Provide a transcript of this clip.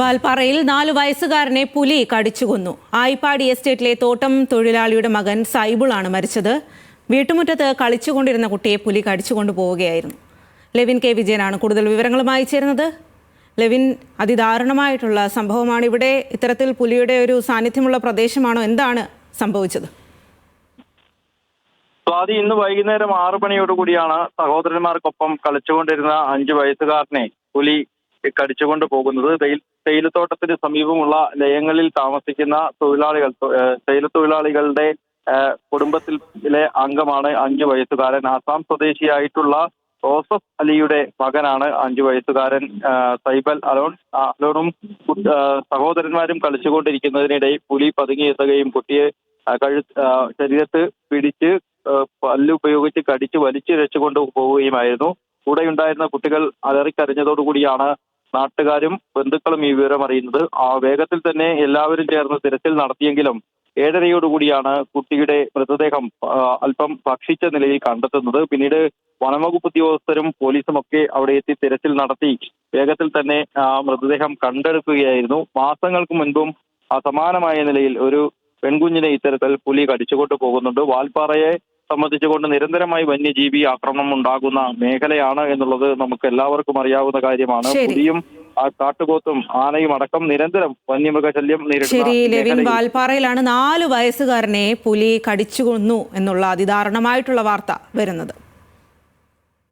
വാൽപ്പാറയിൽ നാല് വയസ്സുകാരനെ പുലി കടിച്ചുകൊന്നു. ആയിപ്പാടി എസ്റ്റേറ്റിലെ തോട്ടം തൊഴിലാളിയുടെ മകൻ സൈബിളാണ് മരിച്ചത്. വീട്ടുമുറ്റത്ത് കളിച്ചുകൊണ്ടിരുന്ന കുട്ടിയെ പുലി കടിച്ചുകൊണ്ടു പോവുകയായിരുന്നു. Levin K. വിജയനാണ് കൂടുതൽ വിവരങ്ങളുമായി ചേരുന്നത്. ലെവിൻ അതിദാരുണമായിട്ടുള്ള സംഭവമാണ് ഇവിടെ. ഇത്തരത്തിൽ പുലിയുടെ ഒരു സാന്നിധ്യമുള്ള പ്രദേശമാണോ? എന്താണ് സംഭവിച്ചത്? സ്വാതി ഇന്ന് വൈകുന്നേരം ആറു മണിയോടുകൂടിയാണ് സഹോദരന്മാർക്കൊപ്പം കളിച്ചുകൊണ്ടിരുന്ന അഞ്ചു വയസ്സുകാരനെ പുലി കടിച്ചുകൊണ്ട് പോകുന്നത്. തേയിലത്തോട്ടത്തിന് സമീപമുള്ള ലയങ്ങളിൽ താമസിക്കുന്ന തൊഴിലാളികൾ തേയിലത്തൊഴിലാളികളുടെ കുടുംബത്തിലെ അംഗമാണ് അഞ്ചു വയസ്സുകാരൻ. ആസാം സ്വദേശിയായിട്ടുള്ള ജോസഫ് അലിയുടെ മകനാണ് അഞ്ചു വയസ്സുകാരൻ സൈബൽ അലോൺ അലോണും സഹോദരന്മാരും കളിച്ചുകൊണ്ടിരിക്കുന്നതിനിടെ പുലി പതുങ്ങിയെത്തുകയും കുട്ടിയെ കഴു ശരീരത്ത് പിടിച്ച് പല്ലുപയോഗിച്ച് കടിച്ച് വലിച്ചു വലിച്ചിഴച്ചുകൊണ്ട് പോവുകയുമായിരുന്നു. കൂടെയുണ്ടായിരുന്ന കുട്ടികൾ അലറിക്കരഞ്ഞതോടുകൂടിയാണ് നാട്ടുകാരും ബന്ധുക്കളും ഈ വിവരം അറിയുന്നത്. ആ വേഗത്തിൽ തന്നെ എല്ലാവരും ചേർന്ന് തിരച്ചിൽ നടത്തിയെങ്കിലും ഏഴരയോടുകൂടിയാണ് കുട്ടിയുടെ മൃതദേഹം അല്പം ഭക്ഷിച്ച നിലയിൽ കണ്ടെത്തുന്നത്. പിന്നീട് വനംവകുപ്പ് ഉദ്യോഗസ്ഥരും പോലീസും ഒക്കെ അവിടെ എത്തി തിരച്ചിൽ നടത്തി വേഗത്തിൽ തന്നെ മൃതദേഹം കണ്ടെടുക്കുകയായിരുന്നു. മാസങ്ങൾക്ക് മുൻപും അസമാനമായ സമാനമായ നിലയിൽ ഒരു പെൺകുഞ്ഞിനെ ഇത്തരത്തിൽ പുലി കടിച്ചുകൊണ്ട് പോകുന്നുണ്ട്. വാൽപ്പാറയെ സംബന്ധിച്ചുകൊണ്ട് നിരന്തരമായി വന്യജീവി ആക്രമണം ഉണ്ടാകുന്ന മേഖലയാണ് എന്നുള്ളത് നമുക്ക് എല്ലാവർക്കും അറിയാവുന്ന കാര്യമാണ്. പുലിയും ആ കാട്ടുപോത്തും ആനയും അടക്കം നിരന്തരം വന്യമൃഗശല്യം നേരിടുന്ന ശരി ലെവിൻ വാൽപ്പാറയിലാണ് നാല് വയസ്സുകാരനെ പുലി കടിച്ചു കൊന്നു എന്നുള്ള അതിദാരുണമായിട്ടുള്ള വാർത്ത വരുന്നത്.